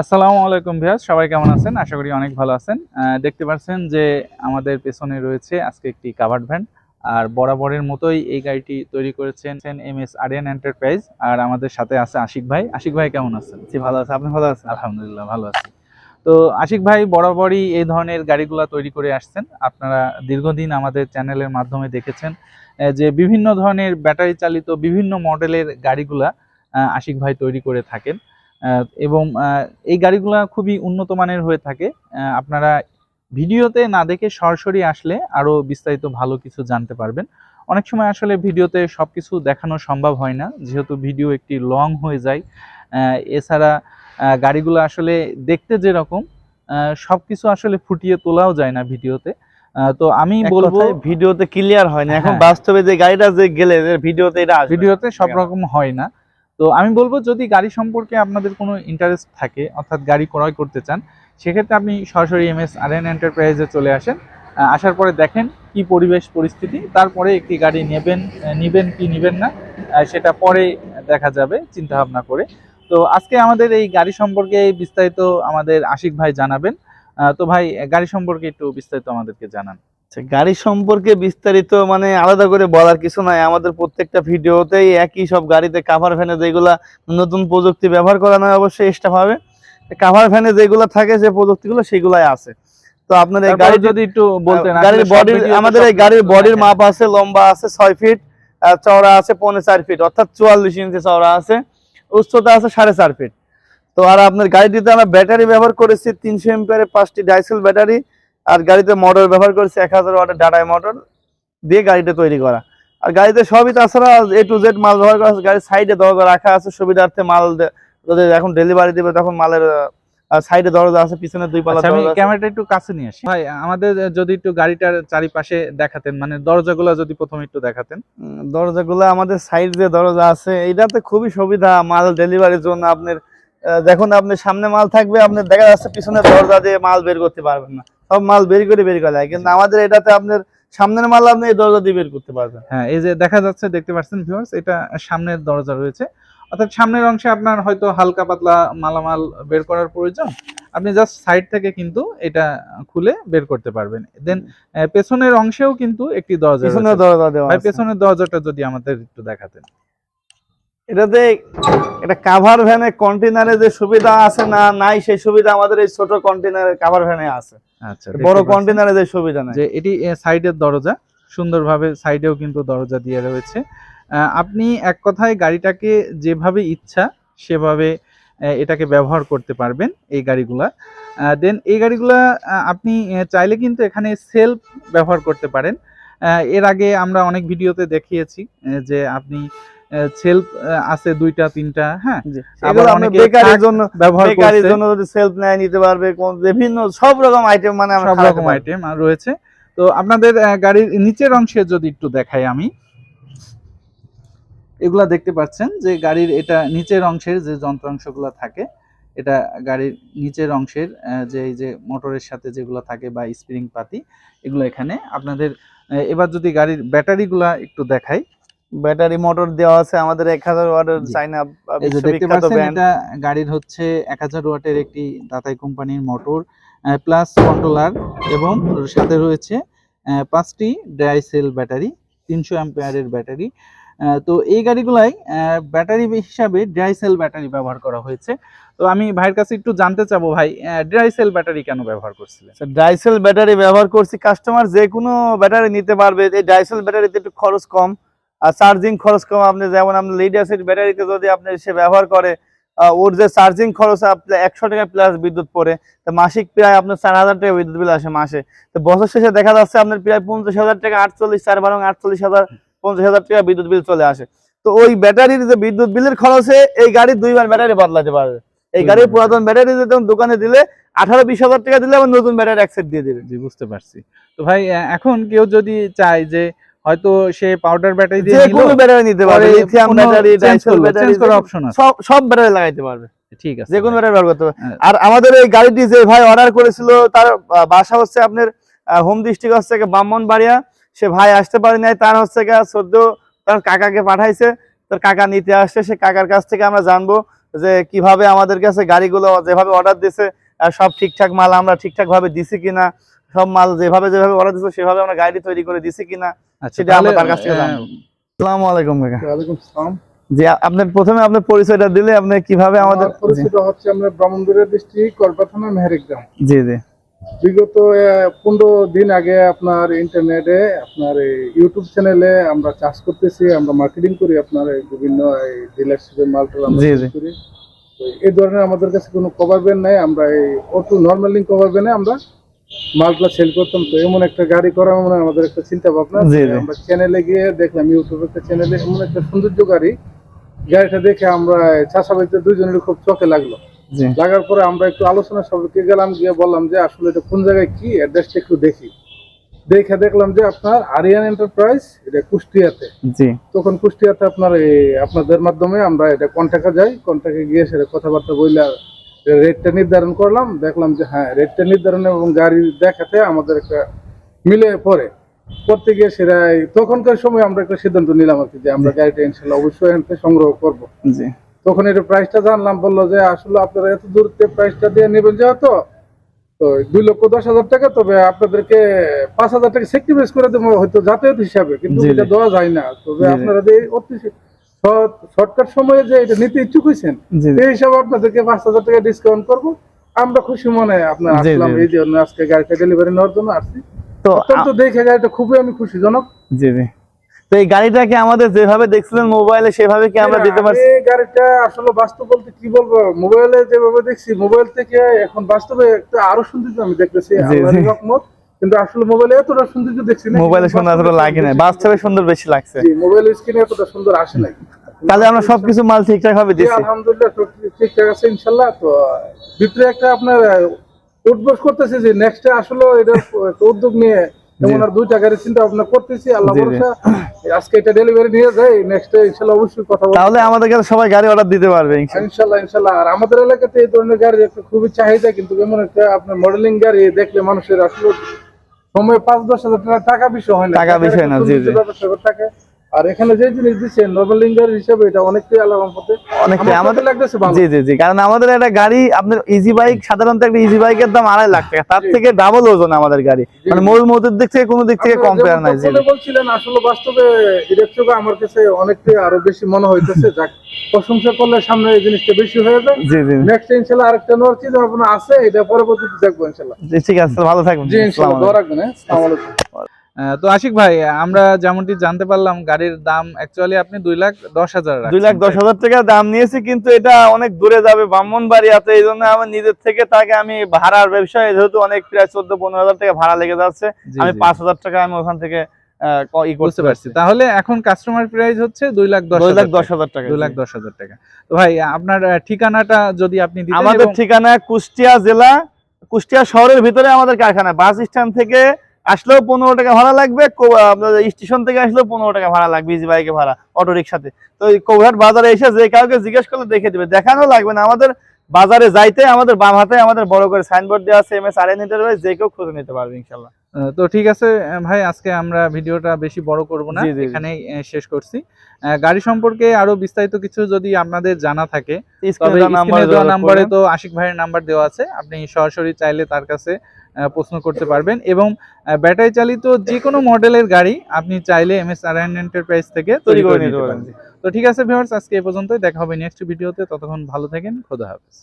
আসসালামু আলাইকুম ভিয়াস সবাই কেমন আছেন? আশা করি অনেক ভালো আছেন। দেখতে পাচ্ছেন যে আমাদের পেছনে রয়েছে আজকে একটি কাভার্ড ভ্যান আর বরাবরের মতোই এই গাড়িটি তৈরি করেছেন এম এস আরিয়ান এন্টারপ্রাইজ আর আমাদের সাথে আছে আশিক ভাই। আশিক ভাই কেমন আছেন? জি ভালো আছে। আপনি ভালো আছেন? আলহামদুলিল্লাহ ভালো আছি। তো আশিক ভাই বরাবরই এই ধরনের গাড়িগুলা তৈরি করে আসছেন। আপনারা দীর্ঘদিন আমাদের চ্যানেলের মাধ্যমে দেখেছেন যে বিভিন্ন ধরনের ব্যাটারি চালিত বিভিন্ন মডেলের গাড়িগুলা আশিক ভাই তৈরি করে থাকেন। এবং এই গাড়িগুলো খুবই উন্নত মানের হয়ে থাকে। আপনারা ভিডিওতে না দেখে সরাসরি আসলে আরও বিস্তারিত ভালো কিছু জানতে পারবেন। অনেক সময় আসলে ভিডিওতে সবকিছু দেখানো সম্ভব হয় না যেহেতু ভিডিও একটি লং হয়ে যায়। এছাড়া গাড়িগুলো আসলে দেখতে যেরকম আহ, সবকিছু আসলে ফুটিয়ে তোলাও যায় না ভিডিওতে। তো আমি বলব ভিডিওতে ক্লিয়ার হয় না। এখন হ্যাঁ। বাস্তবে যে গাড়িটা যে গেলে ভিডিওতে এটা ভিডিওতে সব রকম হয় না। তো আমি বলব, যদি গাড়ি সম্পর্কে আপনাদের কোনো ইন্টারেস্ট থাকে, অর্থাৎ গাড়ি ক্রয় করতে চান, সেক্ষেত্রে আপনি সরাসরি এম এস আর এন এন্টারপ্রাইজে চলে আসেন। আসার পরে দেখেন কি পরিবেশ পরিস্থিতি, তারপরে একটি গাড়ি নেবেন নিবেন কি নেবেন না সেটা পরে দেখা যাবে চিন্তা ভাবনা করে। তো আজকে আমাদের এই গাড়ি সম্পর্কে বিস্তারিত আমাদের আশিক ভাই জানাবেন। তো ভাই, গাড়ি সম্পর্কে একটু বিস্তারিত আমাদেরকে জানান। গাড়ি সম্পর্কে বিস্তারিত মানে আলাদা করে বলার কিছু নাই। আমাদের প্রত্যেকটা ভিডিওতেই একই সব গাড়িতে কাভার ভ্যানে যেগুলা নতুন প্রযুক্তি ব্যবহার করা নয় অবশ্যই এক্সট্রা পাবে কাভার ভ্যানে যেগুলো থাকে যে প্রযুক্তিগুলো সেগুলাই আছে। তো আপনার এই গাড়ি যদি একটু বলতেন গাড়ির বডির আমাদের এই গাড়ির বডির মাপ আছে লম্বা আছে ছয় ফিট আর চওড়া আছে পৌনে চার ফিট অর্থাৎ চুয়াল্লিশ ইঞ্চি চওড়া আছে উচ্চতা আছে সাড়ে চার ফিট তো আর আপনার গাড়িটিতে আমরা ব্যাটারি ব্যবহার করেছি তিনশো এম্পিয়ারের পাঁচটি ডাইসেল ব্যাটারি আর গাড়িতে মোটর ব্যবহার করেছি এক হাজার ওয়াটের ডাটাই মোটর দিয়ে গাড়িটা তৈরি করা। আর গাড়িতে সবই তাছাড়া এ টু জেড মাল ব্যবহার করা আছে গাড়ির সাইডে দরজা রাখা আছে সুবিধার্থে মাল যদি এখন ডেলিভারি দিবে তখন মালের সাইডে দরজা আছে পিছনে দুই পাল্লা আচ্ছা, আমি ক্যামেরাটা একটু কাছে নিয়ে আসি। ভাই আমাদের যদি একটু গাড়িটার চারিপাশে দেখাতেন মানে দরজাগুলো যদি প্রথমে একটু দেখাতেন। দরজাগুলো আমাদের সাইড যে দরজা আছে এইটাতে খুবই সুবিধা মাল ডেলিভারির জন্য আপনার যখন আপনি সামনে মাল থাকবে আপনি দেখা যাচ্ছে পিছনে দরজা দিয়ে মাল বের করতে পারবেন না। সব মাল বের করে বের করা যায় কিন্তু আমাদের এটাতে আপনার সামনের মাল আপনি এই দরজা দিয়ে বের করতে পারবেন। হ্যাঁ এই যে দেখা যাচ্ছে দেখতে পাচ্ছেন ভিউয়ার্স এটা সামনের দরজা রয়েছে। অর্থাৎ সামনের অংশে আপনার হয়তো হালকা পাতলা মালামাল বের করার প্রয়োজন। আপনি জাস্ট সাইড থেকে কিন্তু এটা খুলে বের করতে পারবেন। দেন পেছনের অংশেও কিন্তু একটি দরজা পিছনে রয়েছে। দরজা দেওয়া। পেছনের দরজাটা যদি আমাদের একটু দেখাতেন। এটাতে এটা কাভার ভ্যানে কন্টেনারে যে সুবিধা আছে না নাই সেই সুবিধা আমাদের এই ছোট কন্টেনারের কাভার ভ্যানে আছে। আচ্ছা বড়। কন্টেনারে যে সুবিধা নাই। যে এটি সাইডের দরজা সুন্দরভাবে সাইডেও কিন্তু দরজা দিয়ে রয়েছে। আপনি এক কথায় গাড়িটাকে যেভাবে ইচ্ছা সেভাবে এটাকে ব্যবহার করতে পারবেন এই গাড়িগুলা। দেন এই গাড়িগুলা আপনি চাইলে কিন্তু এখানে সেলফ ব্যবহার করতে পারেন। এর আগে আমরা অনেক ভিডিওতে দেখিয়েছি যে আপনি সেলফ আছে দুইটা তিনটা হ্যাঁ। আবার অনেকে বেকারের জন্য ব্যবহার বেকারির জন্য যদি সেলফ নেয় নিতে পারবে কোন বিভিন্ন সব রকম আইটেম মানে সব রকম আইটেম রয়েছে। তো আপনাদের গাড়ির নিচের অংশে যদি একটু দেখাই আমি। এগুলা দেখতে পাচ্ছেন যে গাড়ির এটা নিচের অংশের যে যন্ত্রাংশগুলো থাকে এটা গাড়ির নিচের অংশের যে এই যে মোটরের সাথে যেগুলো থাকে বা স্প্রিং পাতি এগুলো এখানে। আপনাদের এবার যদি গাড়ির ব্যাটারিগুলা একটু দেখাই। ব্যাটারি মোটর দেওয়া আছে আমাদের এক হাজার ওয়াটের চাইনা এই যে দেখতে পাচ্ছেন এটা গাড়ির হচ্ছে এক হাজার ওয়াটের একটি দাতাই কোম্পানির মোটর প্লাস কন্ট্রোলার এবং সাথে রয়েছে পাঁচটি ড্রাই সেল ব্যাটারি তিনশো অ্যাম্পিয়ারের ব্যাটারি তো এই গাড়িগুলাই ব্যাটারি হিসাবে ড্রাই সেল ব্যাটারি ব্যবহার করা হয়েছে। তো আমি ভাইয়ের কাছে একটু জানতে চাবো ভাই ড্রাই সেল ব্যাটারি কেন ব্যবহার করছিলেন? ডাইসেল ব্যাটারি ব্যবহার করছি কাস্টমার যে কোনো ব্যাটারি নিতে পারবে এই ডাইসেল ব্যাটারিতে একটু খরচ কম। আর চার্জিং খরচ কম আপনি যেমন আপনি লিড অ্যাসিড ব্যাটারিতে যদি আপনি সে ব্যবহার করে ওর যে চার্জিং খরচ আপনার একশো টাকা প্লাস বিদ্যুৎ পড়ে তো মাসিক প্রায় আপনার চার হাজার টাকা বিদ্যুৎ বিল আসে মাসে। তো বছর শেষে দেখা যাচ্ছে আপনার প্রায় পঞ্চাশ হাজার টাকা আটচল্লিশ চার বারো আটচল্লিশ হাজার পঞ্চাশ হাজার টাকা বিদ্যুৎ বিল চলে আসে। তো ওই ব্যাটারির যে বিদ্যুৎ বিলের খরচে এই গাড়ির দুইবার ব্যাটারি বদলাতে পারবে। এই গাড়ির পুরাতন ব্যাটারি যদি দোকানে দিলে আঠারো বিশ হাজার টাকা দিলে আবার নতুন ব্যাটারি অ্যাক্সেপ্ট দিয়ে দেবে। জি বুঝতে পারছি। তো ভাই এখন কেউ যদি চায় যে হয়তো সে পাউডার ব্যাটারি দিয়ে যে কোনো ব্যাটারি নিতে পারবে lithium battery dry cell battery change করার অপশন আছে। সব সব ব্যাটারি লাগাইতে পারবে। ঠিক আছে যে কোনো ব্যাটারি ব্যবহার করতে পারবে। হ্যাঁ। আর আমাদের এই গাড়িটি যে ভাই অর্ডার করেছিল তার বাসা হচ্ছে আপনার হোম ডিস্ট্রিক্ট হচ্ছে গিয়ে ব্রাহ্মণবাড়িয়া। সে ভাই আসতে পারে নাই তার হচ্ছে সদ্য তার কাকাকে পাঠাইছে। তার কাকা নিতে আসছে সে কাকার কাছ থেকে আমরা জানব যে কীভাবে আমাদের কাছে গাড়িগুলো যেভাবে অর্ডার দিছে আহ, সব ঠিকঠাক মাল আমরা ঠিকঠাক ভাবে দিছি কিনা সব মাল যেভাবে যেভাবে অর্ডার দিছে সেভাবে আমরা গাড়ি তৈরি করে দিছি কিনা। সেটা আমরা তার কাছ থেকে জানব। আসসালামু আলাইকুম কাকা। ওয়ালাইকুম সালাম জি আপনার প্রথমে আপনার পরিচয়টা দিলে আপনি কীভাবে আমাদের আমার হচ্ছে আমরা ব্রাহ্মণবাড়িয়া ডিস্ট্রিক্ট কলপা থানা মেহেরিগ্রাম জি জি। বিগত পনেরো দিন আগে আপনার ইন্টারনেটে আপনার ইউটিউব চ্যানেলে আমরা চাষ করতেছি আমরা মার্কেটিং করি আপনার বিভিন্ন ডিলারশিপের মালটা আমরা জি, sell জি। করি। তো এই ধরনের আমাদের কাছে কোনো কভার ব্যান্ড নাই আমরা এই অটো নর্মাল লিঙ্ক কভার ব্যান্ডে আমরা মালটা সেল করতাম তো এমন একটা গাড়ি করা মানে আমাদের একটা চিন্তা ভাবনা। আমরা চ্যানেলে গিয়ে দেখলাম ইউটিউবে একটা চ্যানেলে এমন একটা সৌন্দর্য গাড়ি। গাড়িটা দেখে আমরা চাষাবাড়িতে দুইজনের খুব চোখে লাগল। লাগার পরে আমরা একটু আলোচনা সবাইকে গেলাম গিয়ে বললাম যে আসলে এটা কোন জায়গায় কি অ্যাড্রেসটা একটু দেখি। দেখে দেখলাম যে আপনার আরিয়ান এন্টারপ্রাইজ এটা কুষ্টিয়াতে। তখন কুষ্টিয়াতে আপনার এই আপনাদের মাধ্যমে আমরা এটা কন্ট্যাক্টে যাই কন্ট্যাক্টে গিয়ে সেটা কথাবার্তা বললে রেটটা নির্ধারণ করলাম দেখলাম যে হ্যাঁ রেটটা নির্ধারণ এবং গাড়ি দেখাতে আমাদের একটা মিলে পড়ে। করতে গিয়ে সেটা তখনকার সময় আমরা একটা সিদ্ধান্ত নিলাম আর কি যে আমরা গাড়িটা ইনশাল্লাহ অবশ্যই এখান সংগ্রহ করব। জি। তখন এটা প্রাইসটা জানলাম বলল যে আসলে আপনারা এত দূরতে প্রাইসটা দিয়ে নেবেন যেহেতু তো দুই লক্ষ দশ হাজার টাকা তবে আপনাদেরকে পাঁচ হাজার টাকা সেক্রিফাইস করে দেবো হয়তো যাতায়াত হিসাবে কিন্তু। এটা দেওয়া যায় না। তবে। আপনারা যে অতি শর্টকাট সময়ে যে এটা নিতে ইচ্ছুক হয়েছেন। এই হিসাবে আপনাদেরকে পাঁচ হাজার টাকা ডিসকাউন্ট করব। আমরা খুশি মনে আপনার আসলাম এই জন্য আজকে গাড়িটা ডেলিভারি নেওয়ার জন্য আসছি। তো অত্যন্ত দেখে গাড়িটা খুবই আমি খুশিজনক। জি জি। তো এই গাড়িটাকে আমাদের যেভাবে দেখছিলেন মোবাইলে সেভাবে কি আমরা দিতে পারছি? আমি গাড়িটা আসলে বাস্তব বলতে কি বলব? মোবাইলে যেভাবে দেখছি মোবাইল থেকে এখন বাস্তবে একটা আরও সৌন্দর্য আমি দেখতেছি। আল্লাহর রহমত। কিন্তু আসলে মোবাইলে এতটা সৌন্দর্য দেখছি না মোবাইলে সুন্দর এতটা লাগে না। বাস্তবে সুন্দর বেশি লাগছে। জি, মোবাইল স্ক্রিনে এতটা সুন্দর আসে নাই। তাহলে আমরা সবকিছু মাল ঠিকঠাক ভাবে দিছি আলহামদুলিল্লাহ ঠিকঠাক আছে ইনশাল্লাহ। তো ভিতরে একটা আপনার উদ্বোস করতেছে যে নেক্সটে আসলে এটা উদ্যোগ নিয়ে আর দুইটা গাড়ি চিন্তা ভাবনা করতেছি আল্লাহ। ভরসা। আজকে এটা ডেলিভারি নিয়ে যায় নেক্সটে অবশ্যই কথা বলব। তাহলে আমাদের কাছে সবাই গাড়ি অর্ডার দিতে পারবে আর আমাদের এলাকাতে এই ধরনের গাড়ি একটা খুবই চাহিদা কিন্তু এমন একটা আপনার মডেলিং গাড়ি দেখলে মানুষের আসলে সময় পাঁচ দশ হাজার টাকা টাকা বিষয় হয় না। টাকা বিষয় না, জি, জি। ব্যবসা করে থাকে। আর এখানে যে জিনিস দিচ্ছেন হিসাবে এটা অনেকটাই আলাদা পথে অনেকটাই। আমাদের লাগতেছে ভালো। জি জি জি। কারণ আমাদের একটা গাড়ি আপনার ইজি বাইক সাধারণত একটা ইজি বাইকের দাম আড়াই লাখ টাকা। তার থেকে ডাবল ওজন আমাদের গাড়ি। মানে। মূল মজুর দিক থেকে কোনো দিক থেকে কম্পেয়ার নাই জি বলছিলেন আসলে বাস্তবে থেকে আমার কাছে অনেকটাই আরও বেশি মনে হইতেছে। যাক প্রশংসা করলে সামনে এই জিনিসটা বেশি হয়ে যাবে জি জি। নেক্সট ইনশাল্লাহ আরেকটা নেওয়ার চিন্তা ভাবনা আছে এটা পরবর্তীতে দেখব ঠিক আছে ভালো থাকবেন। জি দোয়া রাখবেন হ্যাঁ। আসসালামু আলাইকুম। তো আশিক ভাই আমরা যেমনটি জানতে পারলাম গাড়ির দাম অ্যাকচুয়ালি আপনি দুই লাখ দশ হাজার দুই লাখ দশ হাজার টাকা দাম নিয়েছি কিন্তু এটা অনেক দূরে যাবে ব্রাহ্মণবাড়িয়াতে এই জন্য আমার নিজের থেকে তাকে আমি ভাড়ার ব্যবসায় যেহেতু অনেক প্রায় চোদ্দ পনেরো হাজার টাকা ভাড়া লেগে যাচ্ছে আমি পাঁচ হাজার টাকা আমি ওখান থেকে করতে পারছি। তাহলে এখন কাস্টমার প্রাইস হচ্ছে দুই লাখ দশ লাখ দশ হাজার টাকা। দুই লাখ দশ হাজার টাকা। তো ভাই আপনার ঠিকানাটা যদি আপনি আমাদের ঠিকানা কুষ্টিয়া জেলা কুষ্টিয়া শহরের ভিতরে আমাদের কারখানা বাস স্ট্যান্ড থেকে আসলেও পনেরো টাকা ভাড়া লাগবে স্টেশন থেকে আসলেও পনেরো টাকা ভাড়া লাগবে ইজি বাইকে ভাড়া অটো রিক্সাতে তো কৌঘাট বাজারে এসে যে কাউকে জিজ্ঞেস করলে দেখে দিবে দেখানো লাগবে না আমাদের বাজারে যাইতে আমাদের বাম হাতে আমাদের বড় করে সাইনবোর্ড দেওয়া আছে এম এস আর এন যে কেউ খুঁজে নিতে পারবে ইনশাল্লাহ তো ঠিক আছে ভাই আজকে আমরা ভিডিওটা বেশি বড় করব না। এখানেই শেষ করছি গাড়ি সম্পর্কে আরও বিস্তারিত কিছু যদি আপনাদের জানা থাকে তবে নাম্বারে। তো আশিক ভাইয়ের নাম্বার দেওয়া আছে আপনি সরাসরি চাইলে তার কাছে প্রশ্ন করতে পারবেন। এবং ব্যাটারি চালিত যে কোনো মডেলের গাড়ি আপনি চাইলে এম এস আর এন্টারপ্রাইজ থেকে তৈরি করে নিতে পারেন। তো ঠিক আছে ভিউয়ার্স আজকে এই পর্যন্তই। দেখা হবে নেক্সট ভিডিওতে ততক্ষণ ভালো থাকেন। খোদা হাফেজ।